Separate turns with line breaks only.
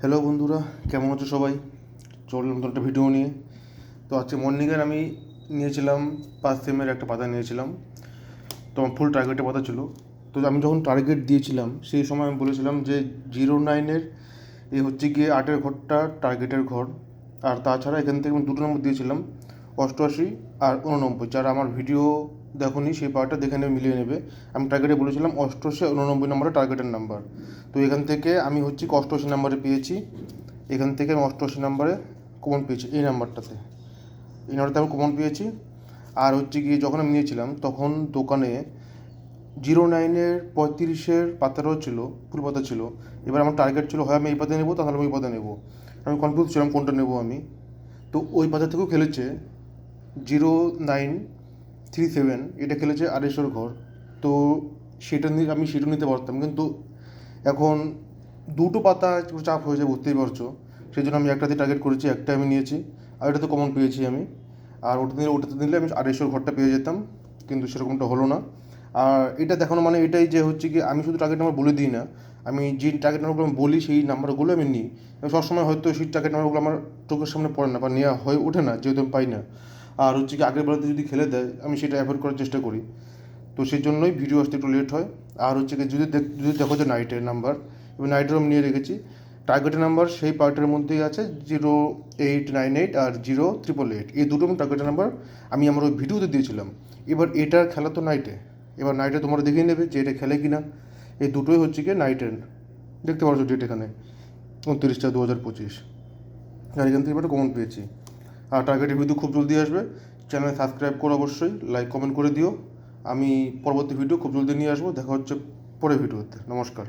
Hello বন্ধুরা, কেমন আছো সবাই? চললাম নতুন একটা ভিডিও নিয়ে। তো আজকে মর্নিংয়ের আমি নিয়েছিলাম, পাঁচ সেমের একটা পাতা নিয়েছিলাম। তো আমার ফুল টার্গেটের পাতা ছিল। তো আমি যখন টার্গেট দিয়েছিলাম, সেই সময় আমি বলেছিলাম যে জিরো নাইনের এই হচ্ছে গিয়ে আটের ঘরটা টার্গেটের ঘর। আর তাছাড়া এখান থেকে আমি দুটো নম্বর দিয়েছিলাম, অষ্টআশি আর উননব্বই। যারা আমার ভিডিও দেখোনি সেই পাওয়ারটা দেখে নেবে, মিলিয়ে নেবে। আমি টার্গেটে বলেছিলাম অষ্টআশি আর উননব্বই নম্বরে টার্গেটের নাম্বার তো এখান থেকে আমি হচ্ছে কি অষ্টআশি নাম্বারে পেয়েছি। এখান থেকে আমি অষ্টআশি নাম্বারে কমন পেয়েছি, এই নাম্বারটাতে এই নাম্বারটাতে আমি কমন পেয়েছি। আর হচ্ছে গিয়ে যখন আমি নিয়েছিলাম, তখন দোকানে জিরো নাইনের পঁয়ত্রিশের পাতারও ছিল, ফুল পাতা ছিল। এবার আমার টার্গেট ছিল, হয় আমি এই পাতা নেব, তাহলে আমি ওই পাতা নেব। আমি কনফিউজ ছিলাম কোনটা নেব আমি। তো ওই পাতা থেকেও খেলেছে জিরো নাইন থ্রি সেভেন এটা খেলেছে আড়াইশোর ঘর তো সেটা নিয়ে আমি সেটা নিতে পারতাম। কিন্তু এখন দুটো পাতা চাপ হয়ে যায় বুঝতেই পারছ সেই জন্য আমি একটাতে টার্গেট করেছি, একটা আমি নিয়েছি। আর এটাতে কমন পেয়েছি আমি। আর ওটা নিলে, ওটাতে নিলে আমি আড়াইশোর ঘরটা পেয়ে যেতাম। কিন্তু সেরকমটা হলো না। আর এটা দেখানো মানে এটাই যে হচ্ছে কি, আমি শুধু টার্গেট নাম্বার বলে দিই না। আমি যে টার্গেট নাম্বারগুলো আমি বলি, সেই নাম্বারগুলো আমি নিই। সবসময় হয়তো সেই টার্গেট নাম্বারগুলো আমার চোখের সামনে পড়ে না বা নেওয়া হয়ে ওঠে না, যেহেতু আমি পাই না। আর হচ্ছে কি আগের বেলাতে যদি খেলে দেয়, আমি সেটা অ্যাভয়েড করার চেষ্টা করি। তো সেই জন্যই ভিডিও আসতে একটু লেট হয়। আর হচ্ছে কি যদি যদি দেখো যে নাইটের নাম্বার এবার নাইটের আমি নিয়ে রেখেছি। টার্গেটের নাম্বার সেই পার্টের মধ্যেই আছে জিরো এইট নাইন এইট আর জিরো ট্রিপল এইট এই দুটো টার্গেটের নাম্বার আমি আমার ওই ভিডিওতে দিয়েছিলাম। এবার এটার খেলা তো নাইটে এবার নাইটে তোমরা দেখেই নেবে যে এটা খেলে কিনা। এই দুটোই হচ্ছে কি নাইটের দেখতে পারছ ডেট এখানে। উনত্রিশটা দু হাজার পঁচিশ। আর এখান থেকে একটা কমন পেয়েছি। আর টার্গেটের ভিডিও খুব জলদি আসবে। চ্যানেল সাবস্ক্রাইব করো অবশ্যই লাইক কমেন্ট করে দিও। আমি পরবর্তী ভিডিও খুব জলদি নিয়ে আসব। দেখা হচ্ছে পরের ভিডিওতে নমস্কার।